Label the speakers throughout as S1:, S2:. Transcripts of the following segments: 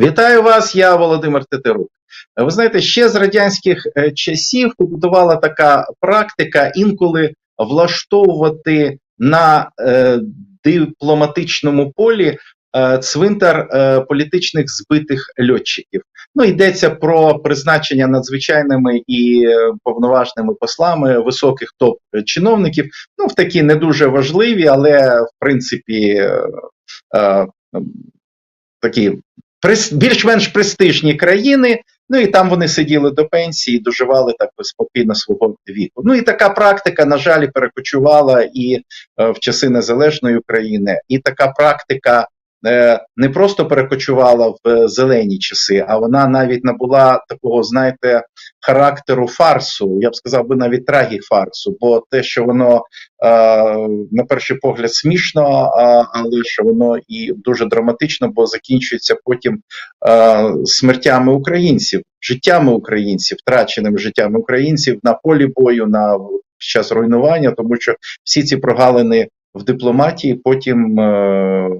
S1: Вітаю вас, я Володимир Тетерук. Ви знаєте, ще з радянських е, часів побудувала така практика інколи влаштовувати на е, дипломатичному полі е, цвинтар е, політичних збитих льотчиків. Ну йдеться про призначення надзвичайними і е, повноважними послами високих топ-чиновників. Ну в такі не дуже важливі, але в принципі е, е, такі більш-менш престижні країни. Ну і там вони сиділи до пенсії, доживали так спокійно свого віку. Ну і така практика, на жаль, перекочувала і е, в часи незалежної України, і така практика не просто перекочувала в е, зелені часи, а вона навіть набула такого, знаєте, характеру фарсу. Я б сказав би навіть трагіфарсу, бо те, що воно е, на перший погляд смішно, але що воно і дуже драматично, бо закінчується потім е, смертями українців, життями українців, втраченими життями українців на полі бою, на час руйнування, тому що всі ці прогалини в дипломатії потім е,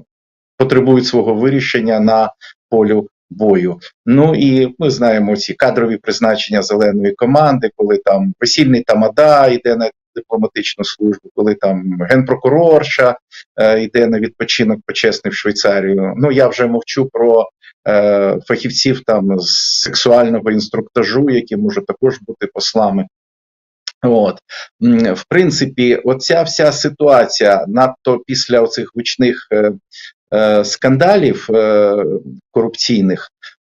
S1: потребують свого вирішення на полю бою. Ну і ми знаємо ці кадрові призначення зеленої команди, коли там весільний тамада йде на дипломатичну службу, коли там генпрокурорша е, йде на відпочинок почесний в Швейцарію. Ну я вже мовчу про е, фахівців там з сексуального інструктажу, які можуть також бути послами. От в принципі, оця вся ситуація, надто після оцих гучних е, скандалів е, корупційних,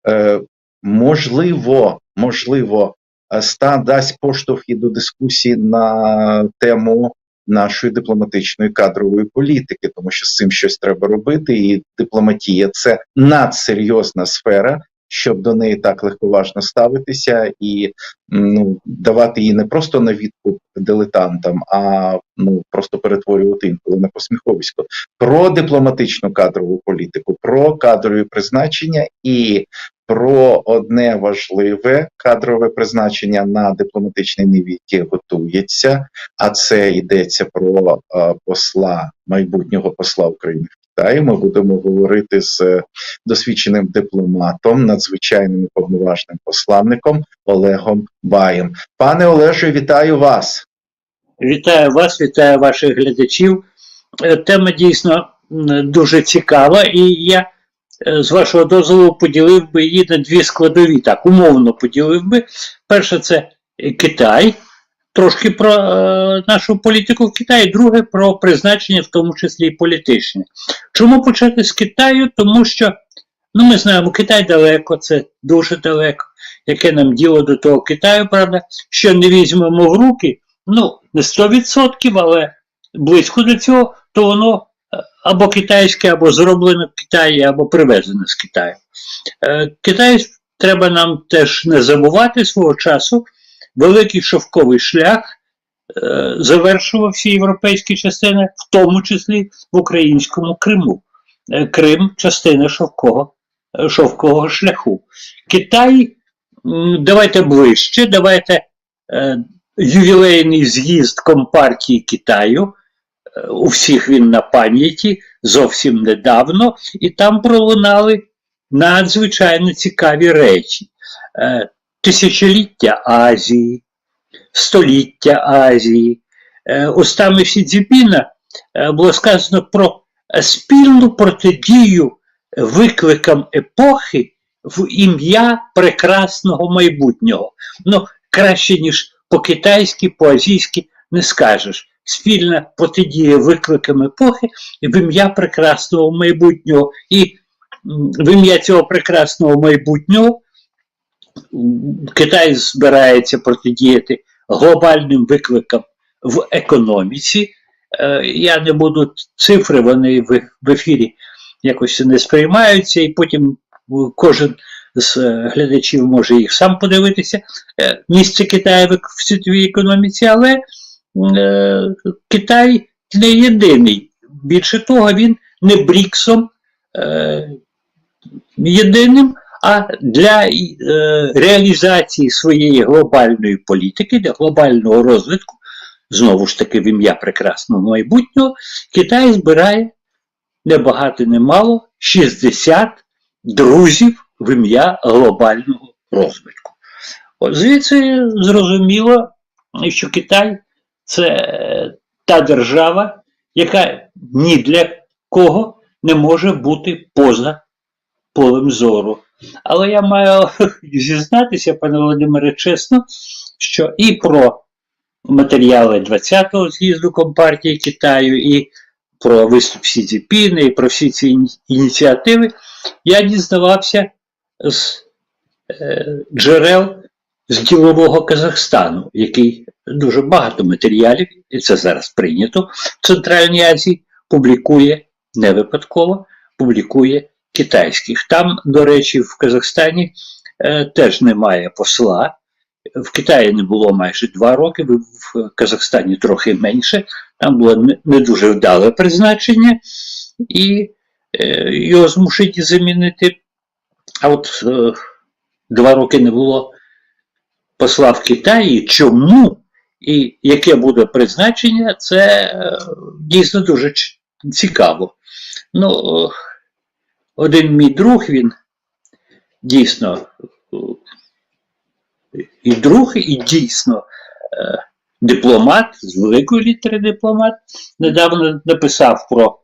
S1: е, можливо, можливо, е, ста дасть поштовх і до дискусії на тему нашої дипломатичної кадрової політики, тому що з цим щось треба робити, і дипломатія це надсерйозна сфера, щоб до неї так легковажно ставитися і ну, давати її не просто на відкуп дилетантам, а ну просто перетворювати інколи на посміховисько. Про дипломатичну кадрову політику, про кадрові призначення і про одне важливе кадрове призначення на дипломатичній ниві, яке готується. А це йдеться про посла майбутнього посла України в Китаї. Ми будемо говорити з е, досвідченим дипломатом, надзвичайним і повноважним посланником Олегом Баєм. Пане Олеже, вітаю вас.
S2: Вітаю вас, вітаю ваших глядачів. Е, Тема дійсно дуже цікава, і я е, з вашого дозволу поділив би її на дві складові. Так, умовно поділив би. Перше, це Китай, трошки про е, нашу політику в Китаї, друге про призначення, в тому числі і політичне. Чому почати з Китаю? Тому що ну, ми знаємо, Китай далеко, це дуже далеко. Яке нам діло до того Китаю, правда, що не візьмемо в руки, ну, не 100%, але близько до цього, то воно е, або китайське, або зроблено в Китаї, або привезено з Китаю. Е, Китай треба нам теж не забувати свого часу. Великий шовковий шлях е, завершував всі європейські частини, в тому числі в українському Криму. Е, Крим частина шовкового, е, шовкового шляху. Китай, давайте ближче, давайте е, ювілейний з'їзд Компартії Китаю. У всіх він на пам'яті зовсім недавно, і там пролунали надзвичайно цікаві речі. Тисячоліття Азії, століття Азії. Е, Устами Сі Цзіпіна е, було сказано про е, спільну протидію викликам епохи в ім'я прекрасного майбутнього. Ну, краще, ніж по-китайськи, по-азійськи не скажеш. Спільна протидія викликам епохи в ім'я прекрасного майбутнього. І в ім'я цього прекрасного майбутнього Китай збирається протидіяти глобальним викликам в економіці. Е, Я не буду цифри, вони в ефірі якось не сприймаються, і потім кожен з е, глядачів може їх сам подивитися. Е, Місце Китаю в світовій економіці, але Китай не єдиний. Більше того, він не Бріксом єдиним, а для е, реалізації своєї глобальної політики, для глобального розвитку, знову ж таки в ім'я прекрасного майбутнього, Китай збирає не багато, не мало 60 друзів в ім'я глобального розвитку. От звідси зрозуміло, що Китай це е, та держава, яка ні для кого не може бути поза полем зору. Але я маю зізнатися, пане Володимире, чесно, що і про матеріали 20-го з'їзду Компартії Китаю, і про виступ Сі Цзіпіна, і про всі ці ініціативи я дізнавався з е, джерел з ділового Казахстану, який дуже багато матеріалів, і це зараз прийнято в Центральній Азії, публікує не випадково, публікує китайських. Там, до речі, в Казахстані е, теж немає посла. В Китаї не було майже два роки, в Казахстані трохи менше. Там було не, не дуже вдале призначення, і е, його змушені замінити. А от е, два роки не було посла в Китаї. Чому і яке буде призначення, це е, дійсно дуже цікаво. Ну, е, один мій друг, він дійсно і друг, і дійсно е, дипломат, з великої літери дипломат, недавно написав про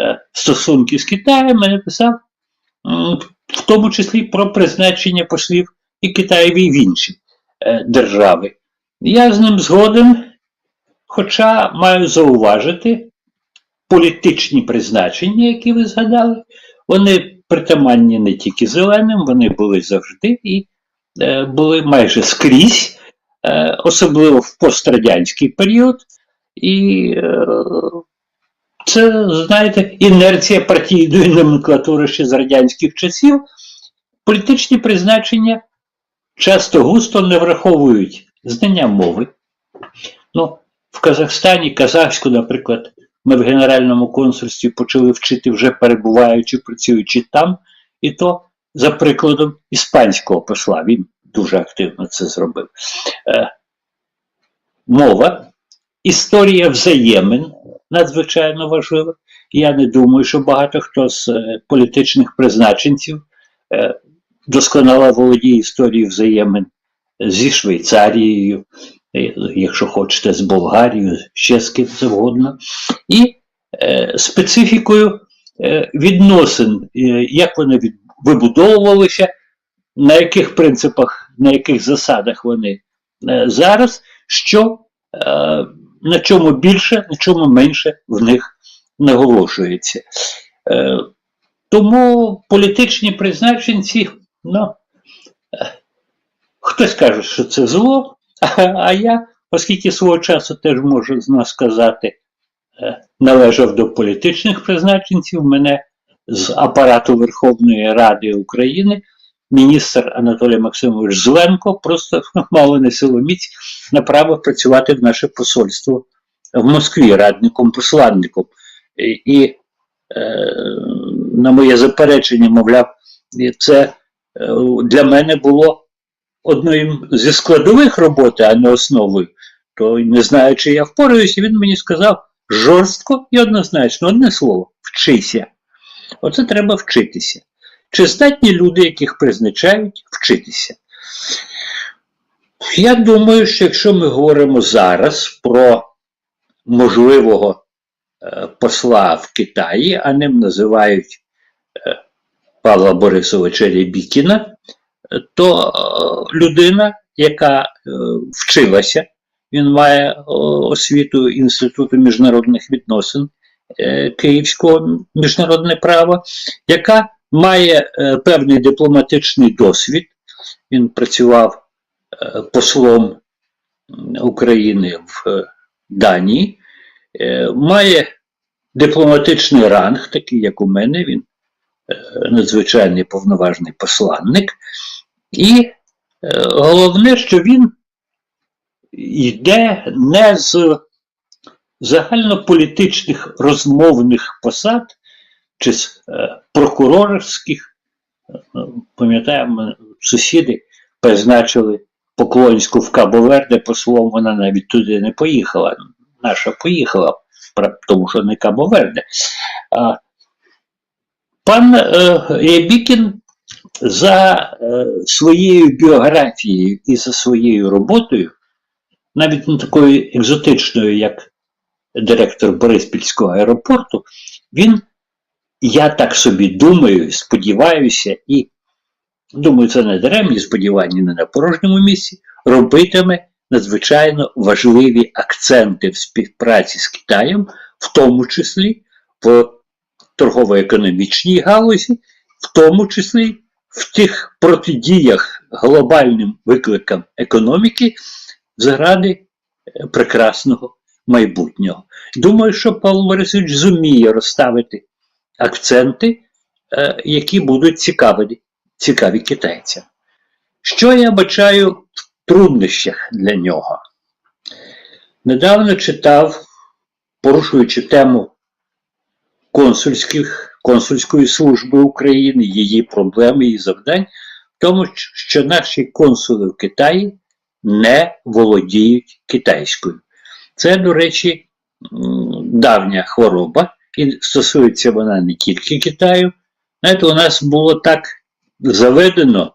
S2: е, стосунки з Китаєм, і написав в тому числі про призначення послів і Китаєві і в інші е, держави. Я з ним згоден, хоча маю зауважити політичні призначення, які ви згадали, вони притаманні не тільки зеленим, вони були завжди і е, були майже скрізь, е, особливо в пострадянський період. І е, це, знаєте, інерція партійної номенклатури ще з радянських часів. Політичні призначення часто густо не враховують знання мови. Ну, в Казахстані, казахську, наприклад, ми в Генеральному консульстві почали вчити вже перебуваючи, працюючи там, і то за прикладом іспанського посла. Він дуже активно це зробив. Е, мова, історія взаємин надзвичайно важлива. Я не думаю, що багато хто з е, політичних призначенців е, досконало володіє історією взаємин зі Швейцарією, якщо хочете, з Болгарією, ще з ким завгодно, і е, специфікою е, відносин, е, як вони від, вибудовувалися, на яких принципах, на яких засадах вони е, зараз, що е, на чому більше, на чому менше в них наголошується. Е, тому політичні призначенці, ну, е, хтось каже, що це зло, а, я, оскільки свого часу теж можу з нас сказати, е, належав до політичних призначенців, мене з апарату Верховної Ради України міністр Анатолій Максимович Зеленко просто мало не силоміць направив працювати в наше посольство в Москві радником посланником. І, і е, на моє заперечення, мовляв, це е, для мене було одною зі складових роботи, а не основою. То не знаю, чи я впораюся, він мені сказав жорстко і однозначно, одне слово, вчися. Оце треба вчитися. Чи здатні люди, яких призначають, вчитися? Я думаю, що якщо ми говоримо зараз про можливого е, посла в Китаї, а ним називають е, Павла Борисовича Рябікіна, то е, людина, яка е, вчилася, він має е, освіту Інституту міжнародних відносин Київського міжнародне право, яка має певний дипломатичний досвід. Він працював послом України в Данії, має дипломатичний ранг, такий як у мене, він надзвичайний повноважний посланник. І е, головне, що він йде не з загальнополітичних розмовних посад чи з е, прокурорських. Е, Пам'ятаємо, сусіди призначили Поклонську в Кабо-Верде послом, вона навіть туди не поїхала. Наша поїхала, тому що не Кабо-Верде. Пан Рябікін за е, своєю біографією і за своєю роботою, навіть не такою екзотичною, як директор Бориспільського аеропорту, він, я так собі думаю, сподіваюся, і думаю, це не даремні сподівання не на порожньому місці, робитиме надзвичайно важливі акценти в співпраці з Китаєм, в тому числі в торгово-економічній галузі, в тому числі в тих протидіях глобальним викликам економіки заради е, прекрасного майбутнього. Думаю, що Павло Борисович зуміє розставити акценти, е, які будуть цікаві, цікаві китайцям. Що я бачаю в труднощах для нього? Недавно читав, порушуючи тему консульських, консульської служби України, її проблеми і завдань, в тому, що наші консули в Китаї не володіють китайською. Це, до речі, давня хвороба, і стосується вона не тільки Китаю. Знаєте, у нас було так заведено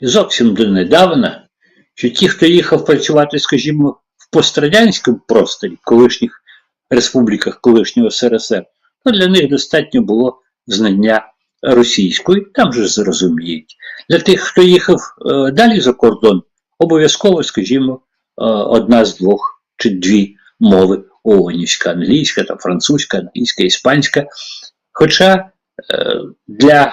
S2: зовсім донедавна, що ті, хто їхав працювати, скажімо, в пострадянському просторі, колишніх республіках колишнього СРСР, то для них достатньо було знання російської, там же зрозуміють. Для тих, хто їхав е, далі за кордон, обов'язково, скажімо, е, одна з двох чи дві мови ООНівська, англійська, та французька, англійська, іспанська. Хоча е, для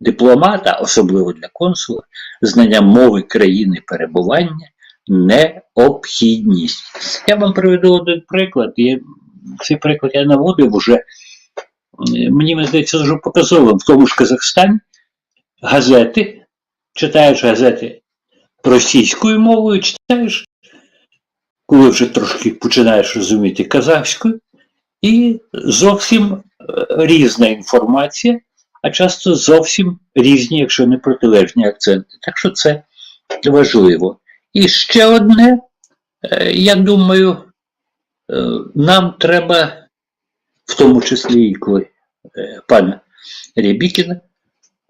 S2: дипломата, особливо для консула, знання мови країни перебування необхідність. Я вам приведу один приклад. Цей приклад я наводив уже. Е, Мені здається, дуже показовим. В тому ж Казахстані газети, читаєш газети російською мовою, читаєш, коли вже трошки починаєш розуміти казахською, і зовсім е, різна інформація, а часто зовсім різні, якщо не протилежні акценти. Так що це важливо. І ще одне, е, я думаю, нам треба, в тому числі і коли е, пана Рябікіна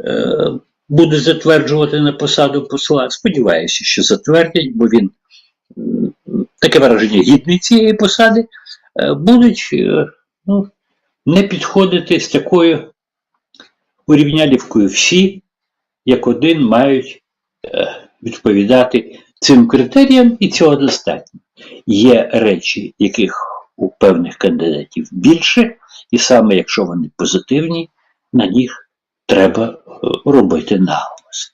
S2: е, буде затверджувати на посаду посла. Сподіваюся, що затвердять, бо він таке враження гідний цієї посади, е, будуть е, ну, не підходити з такою урівнялівкою всі, як один мають е, відповідати цим критеріям, і цього достатньо. Є речі, яких у певних кандидатів більше, і саме якщо вони позитивні, на них треба е, робити наголос.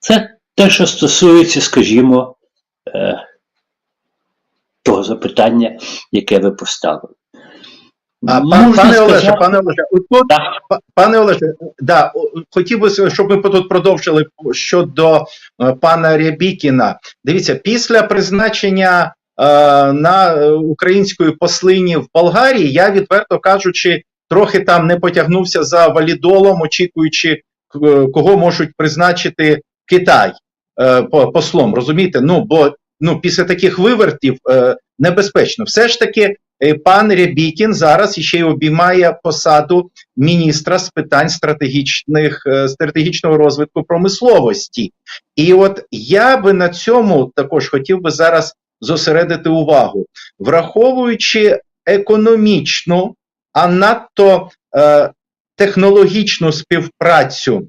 S2: Це те, що стосується, скажімо, е, того запитання, яке ви поставили.
S1: А, пан, пане Олеже, пане Олеже, тут, па- пане Олеже, да, хотів би, щоб ми тут продовжили щодо е, пана Рябікіна. Дивіться, після призначення на е, української послині в Болгарії, я відверто кажучи, трохи там не потягнувся за валідолом, очікуючи, е, кого можуть призначити Китай е, по- послом. Розумієте? Ну бо ну після таких вивертів е, небезпечно. Все ж таки, е, пан Рябікін зараз іще й обіймає посаду міністра з питань стратегічних е, стратегічного розвитку промисловості. І от я би на цьому також хотів би зараз зосередити увагу, враховуючи економічну, а надто е, технологічну співпрацю,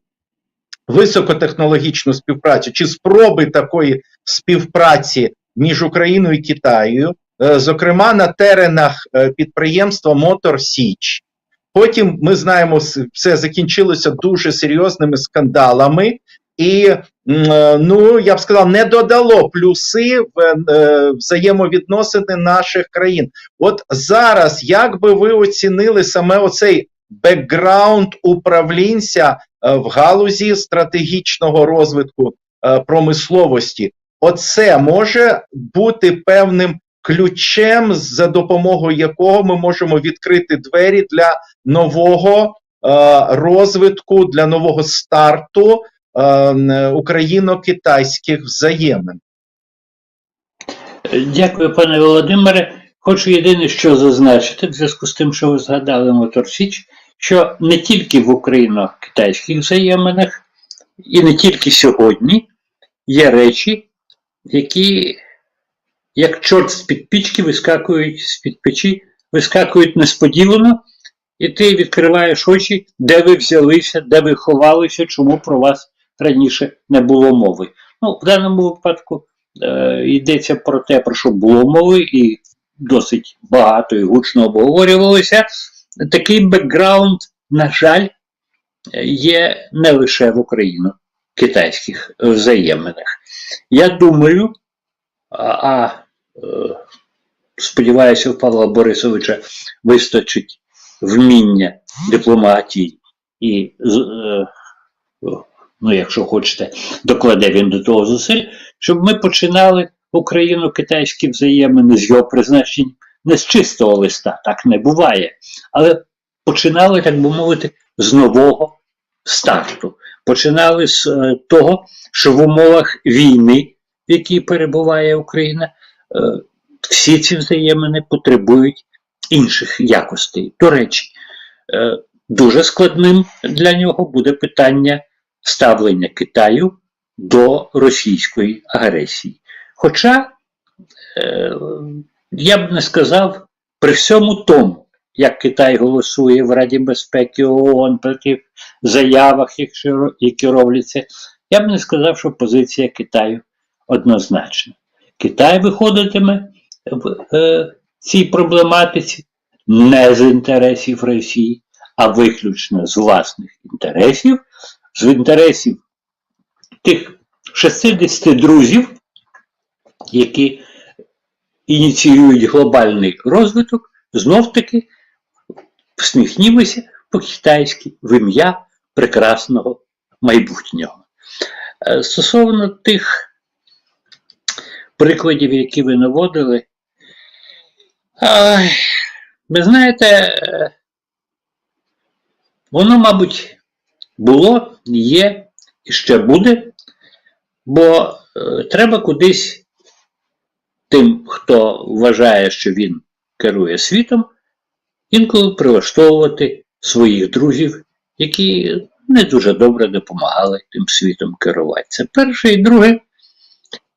S1: високотехнологічну співпрацю чи спроби такої співпраці між Україною і Китаєю, е, зокрема на теренах е, підприємства Мотор Січ. Потім ми знаємо, все закінчилося дуже серйозними скандалами, і ну я б сказав, не додало плюси в е, взаємовідносини наших країн. От зараз, як би ви оцінили саме оцей бекграунд управлінця е, в галузі стратегічного розвитку е, промисловості? Оце може бути певним ключем, за допомогою якого ми можемо відкрити двері для нового е, розвитку, для нового старту е, україно-китайських взаємин.
S2: Дякую, пане Володимире. Хочу єдине, що зазначити, в зв'язку з тим, що ви згадали Мотор Січ, що не тільки в україно-китайських взаєминах і не тільки сьогодні, є речі, які, як чорт з-під пічки, вискакують з-під печі, вискакують несподівано, і ти відкриваєш очі, де ви взялися, де ви ховалися, чому про вас раніше не було мови. Ну, в даному випадку е, йдеться про те, про що було мови, і досить багато і гучно обговорювалося. Такий бекграунд, на жаль, є не лише в україно-китайських взаєминах. Я думаю, а, а е, сподіваюся, у Павла Борисовича вистачить вміння дипломатії і, е, ну, якщо хочете, докладе він до того зусиль, щоб ми починали україно-китайські взаємини з його призначенням не з чистого листа, так не буває. Але починали, так би мовити, з нового старту. Починали з е, того, що в умовах війни, в якій перебуває Україна, е, всі ці взаємини потребують інших якостей. До речі, е, дуже складним для нього буде питання ставлення Китаю до російської агресії. Хоча е, я б не сказав при всьому тому, як Китай голосує в Раді безпеки ООН при тих заявах, які робляться, я б не сказав, що позиція Китаю однозначна. Китай виходитиме в е, цій проблематиці не з інтересів Росії, а виключно з власних інтересів, з інтересів тих 60 друзів, які ініціюють глобальний розвиток, знов таки всміхнімося по-китайськи в ім'я прекрасного майбутнього. Е, Стосовно тих прикладів, які ви наводили, ви знаєте, е, воно, мабуть, було, є і ще буде, бо е, треба кудись тим, хто вважає, що він керує світом, інколи прилаштовувати своїх друзів, які не дуже добре допомагали тим світом керувати. Це перше і друге.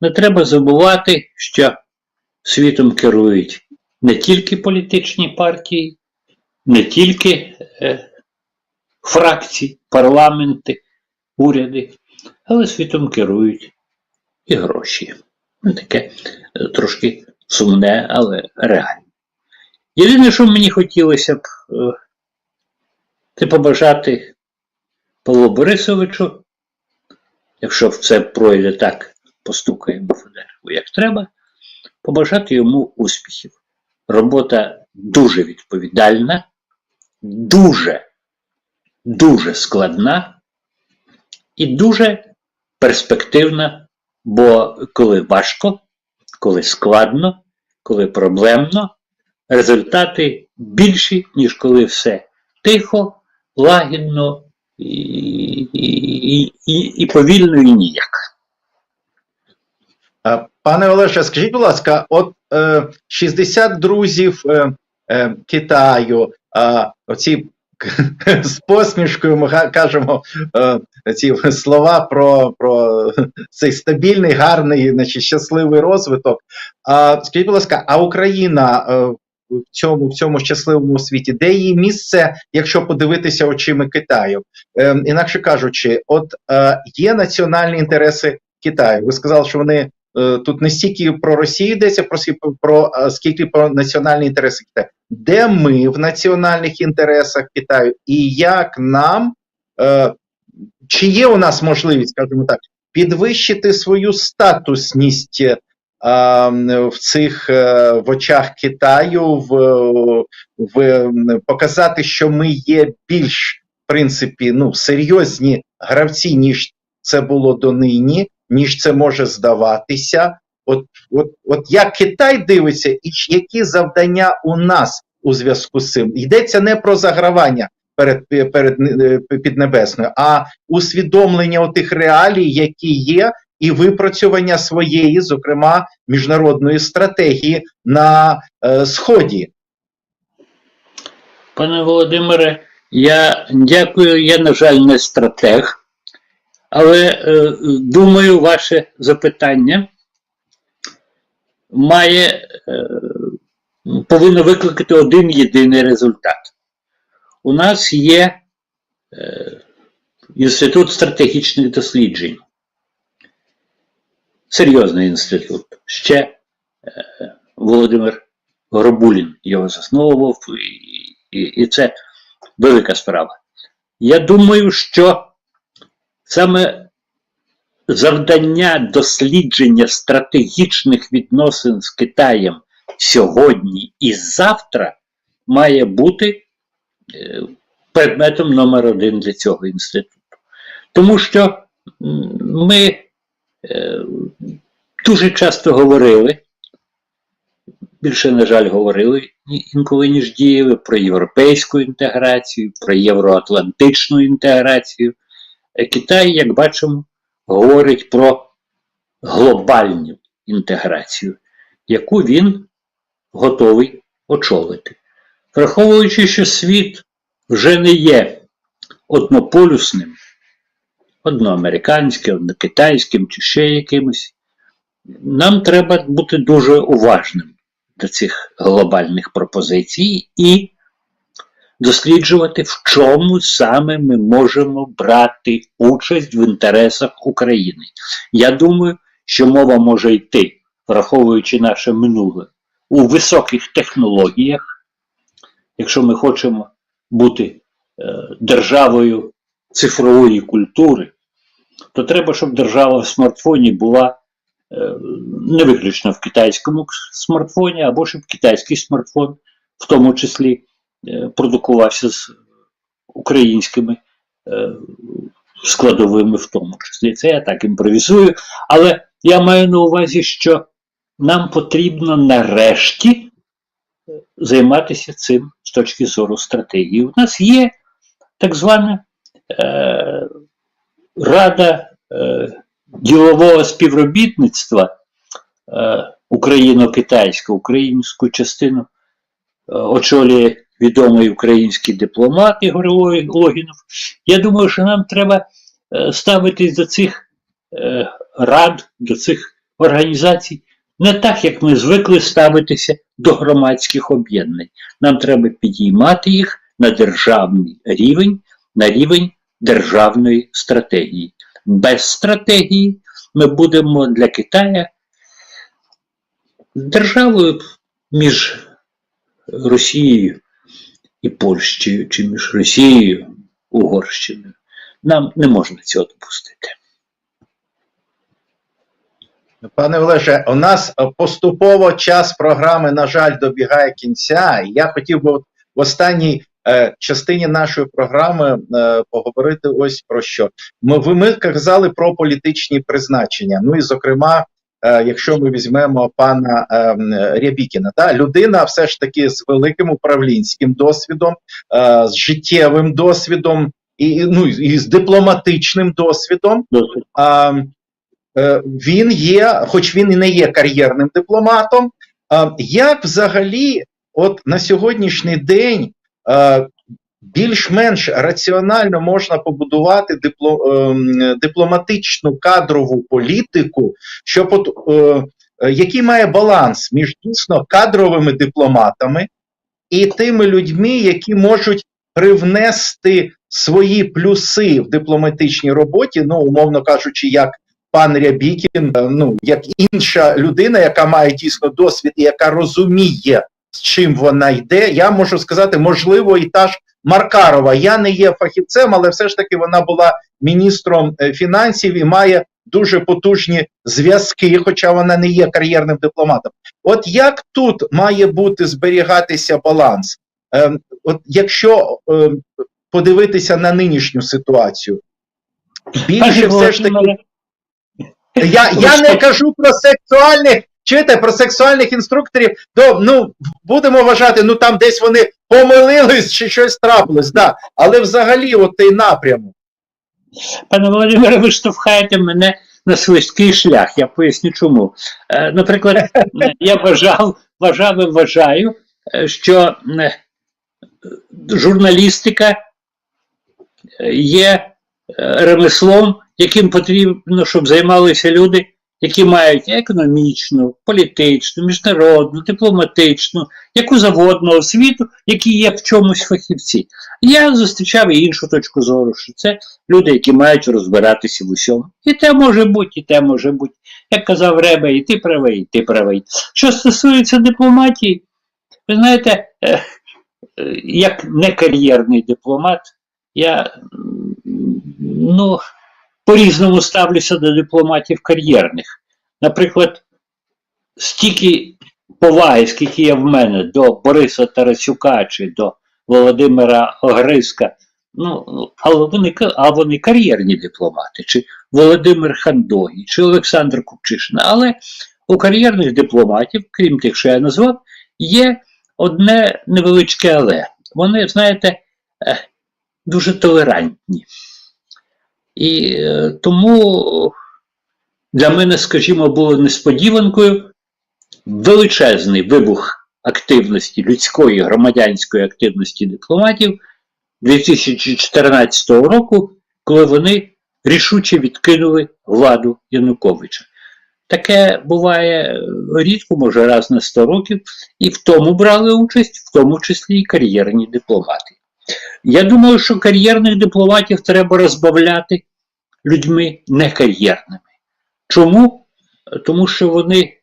S2: Не треба забувати, що світом керують не тільки політичні партії, не тільки фракції, парламенти, уряди, але світом керують і гроші. Ну, таке е, трошки сумне, але реальне. Єдине, що мені хотілося б е, це побажати Павлу Борисовичу, якщо все пройде так, постукаємо дерево, як треба, побажати йому успіхів. Робота дуже відповідальна, дуже, дуже складна і дуже перспективна, бо коли важко, коли складно, коли проблемно, результати більші, ніж коли все тихо, лагідно і, і, і, і, повільно і ніяк.
S1: Пане Олеже, скажіть, будь ласка, от е, 60 друзів е, е, Китаю, е, оці з посмішкою ми кажемо е, ці слова про, про цей стабільний, гарний, значить, щасливий розвиток. А скажіть, будь ласка, а Україна е, в цьому, в цьому щасливому світі, де її місце, якщо подивитися очима Китаю? Е, інакше кажучи, от е, є національні інтереси Китаю. Ви сказали, що вони е, тут не стільки про Росію йдеться, про, про скільки про національні інтереси Китаю. Де ми в національних інтересах Китаю, і як нам, е, чи є у нас можливість, скажімо так, підвищити свою статусність е, в цих е, в очах Китаю, в, в показати, що ми є більш в принципі ну, серйозні гравці, ніж це було донині, ніж це може здаватися. От, от, як Китай дивиться, і які завдання у нас у зв'язку з цим? Йдеться не про загравання перед, перед е, піднебесною, а усвідомлення тих реалій, які є, і випрацювання своєї, зокрема, міжнародної стратегії на е, сході.
S2: Пане Володимире, я дякую. Я, на жаль, не стратег, Але е, думаю, ваше запитання має, е, повинно викликати один єдиний результат. У нас є е, Інститут стратегічних досліджень. Серйозний інститут. Ще е, Володимир Горобулін його засновував, і це велика справа. Я думаю, що саме завдання дослідження стратегічних відносин з Китаєм сьогодні і завтра має бути е, предметом номер один для цього інституту. Тому що ми е, дуже часто говорили, більше, на жаль, говорили інколи ніж діяли про європейську інтеграцію, про євроатлантичну інтеграцію. Е, Китай, як бачимо, говорить про глобальну інтеграцію, яку він готовий очолити. Враховуючи, що світ вже не є однополюсним, одноамериканським, однокитайським чи ще якимось, нам треба бути дуже уважним до цих глобальних пропозицій і досліджувати, в чому саме ми можемо брати участь в інтересах України. Я думаю, що мова може йти, враховуючи наше минуле, у високих технологіях, якщо ми хочемо бути е, державою цифрової культури, то треба, щоб держава в смартфоні була е, не виключно в китайському смартфоні, або щоб китайський смартфон, в тому числі, продукувався з українськими е, складовими, в тому числі. Це я так імпровізую. Але я маю на увазі, що нам потрібно нарешті займатися цим з точки зору стратегії. У нас є так звана е, Рада е, ділового співробітництва е, україно-китайська, українську частину е, очолює відомий український дипломат Ігор Логінов. Я думаю, що нам треба е, ставитись до цих е, рад, до цих організацій не так, як ми звикли ставитися до громадських об'єднань. Нам треба підіймати їх на державний рівень, на рівень державної стратегії. Без стратегії ми будемо для Китая державою між Росією і Польщею, чи між Росією Угорщиною. Нам не можна цього допустити.
S1: Пане Олеже, у нас поступово час програми, на жаль, добігає кінця. Я хотів би в останній е, частині нашої програми е, поговорити ось про що. Ми, ви- ми казали про політичні призначення. Ну і зокрема, якщо ми візьмемо пана е, Рябікіна, да, людина все ж таки з великим управлінським досвідом, е, з життєвим досвідом і, ну, і з дипломатичним досвідом. А, е, він є, хоч він і не є кар'єрним дипломатом. Як взагалі, от на сьогоднішній день е, більш-менш раціонально можна побудувати ем, дипломатичну кадрову політику, щоб от, е, який має баланс між дійсно кадровими дипломатами і тими людьми, які можуть привнести свої плюси в дипломатичній роботі, ну умовно кажучи, як пан Рябікін, е, ну як інша людина, яка має дійсно досвід і яка розуміє, з чим вона йде. Я можу сказати, можливо, і та ж Маркарова. Я не є фахівцем, але все ж таки вона була міністром е, фінансів і має дуже потужні зв'язки, хоча вона не є кар'єрним дипломатом. От як тут має бути зберігатися баланс? Ем, от якщо ем, подивитися на нинішню ситуацію, більше все ж таки. Я, я не кажу про сексуальних, чуєте, про сексуальних інструкторів, то ну будемо вважати, ну там десь вони помилились чи щось трапилось, да. але взагалі от той напрямок.
S2: Пане Володимире, ви штовхаєте мене на свисткий шлях. Я поясню чому. Е, Наприклад, я вважав, вважав і вважаю, е, що е, журналістика є ремеслом, яким потрібно, щоб займалися люди, які мають економічну, політичну, міжнародну, дипломатичну, яку заводну освіту, які є в чомусь фахівці. Я зустрічав і іншу точку зору, що це люди, які мають розбиратися в усьому. І те може бути, і те може бути. Як казав Реба, і ти правий, і ти правий. Що стосується дипломатії, ви знаєте, е, е, як некар'єрний дипломат, я ну, по-різному ставлюся до дипломатів кар'єрних. Наприклад, стільки поваги, скільки є в мене до Бориса Тарасюка чи до Володимира Огриска, ну, але вони, а вони кар'єрні дипломати, чи Володимир Хандогій, чи Олександр Купчишин. Але у кар'єрних дипломатів, крім тих, що я назвав, є одне невеличке але. Вони, знаєте, е, дуже толерантні. І е, тому для мене, скажімо, було несподіванкою величезний вибух активності, людської громадянської активності дипломатів 2014 року, коли вони рішуче відкинули владу Януковича. Таке буває рідко, може раз на 100 років, і в тому брали участь, в тому числі і кар'єрні дипломати. Я думаю, що кар'єрних дипломатів треба розбавляти людьми некар'єрними. Чому? Тому що вони,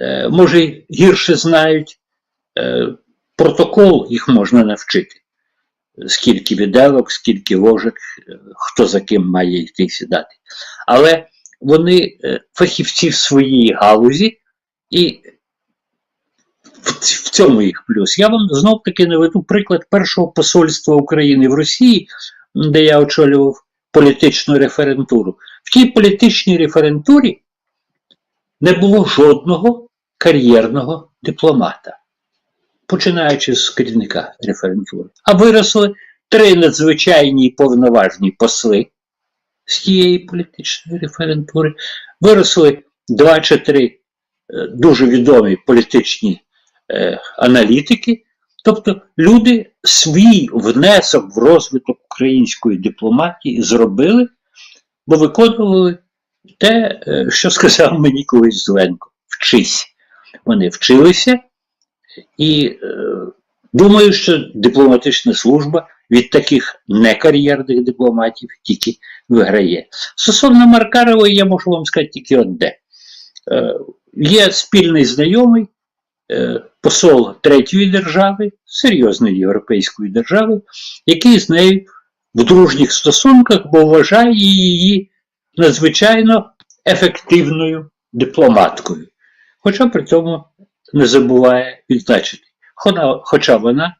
S2: е, може, гірше знають е, протокол, їх можна навчити. Скільки віделок, скільки ложок, е, хто за ким має йти сідати. Але вони фахівці в своїй галузі, і в, цьому їх плюс. Я вам знов таки наведу приклад першого посольства України в Росії, де я очолював політичну референтуру. В тій політичній референтурі не було жодного кар'єрного дипломата, починаючи з керівника референтури. А виросли три надзвичайні і повноважні посли з тієї політичної референтури, виросли два чи три е, дуже відомі політичні аналітики, тобто люди свій внесок в розвиток української дипломатії зробили, бо виконували те, е, що сказав мені колись Зеленко: вчись. Вони вчилися, і е, думаю, що дипломатична служба від таких некар'єрних дипломатів тільки виграє. Стосовно Маркарової, я можу вам сказати тільки одне. Е, є спільний знайомий, е, посол третьої держави, серйозної європейської держави, який з нею в дружніх стосунках, бо вважає її надзвичайно ефективною дипломаткою. Хоча при цьому не забуває відзначити, хоча вона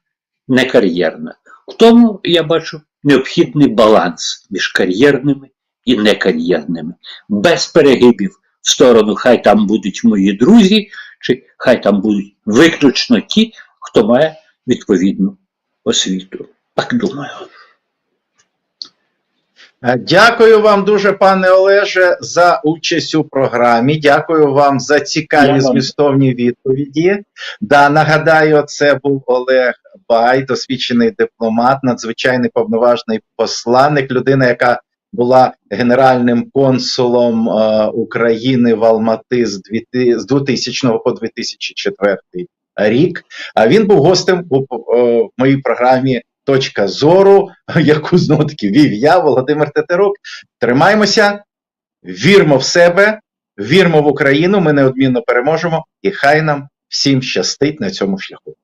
S2: не кар'єрна. В тому я бачу необхідний баланс між кар'єрними і некар'єрними, без перегибів в сторону хай там будуть мої друзі, чи хай там будуть виключно ті, хто має відповідну освіту. Так думаю.
S1: Е, Дякую вам дуже, пане Олеже, за участь у програмі. Дякую вам за
S2: Я
S1: цікаві
S2: вам.
S1: змістовні відповіді. Да, нагадаю, це був Олег Бай, досвідчений дипломат, надзвичайний повноважний посланник, людина, яка була генеральним консулом е, України в Алмати з, 2000 з 2000 по 2004 рік. А він був гостем у е, моїй програмі Точка зору, яку знову таки вів я, Володимир Тетерук. Тримаємося, вірмо в себе, вірмо в Україну. Ми неодмінно переможемо, і хай нам всім щастить на цьому шляху.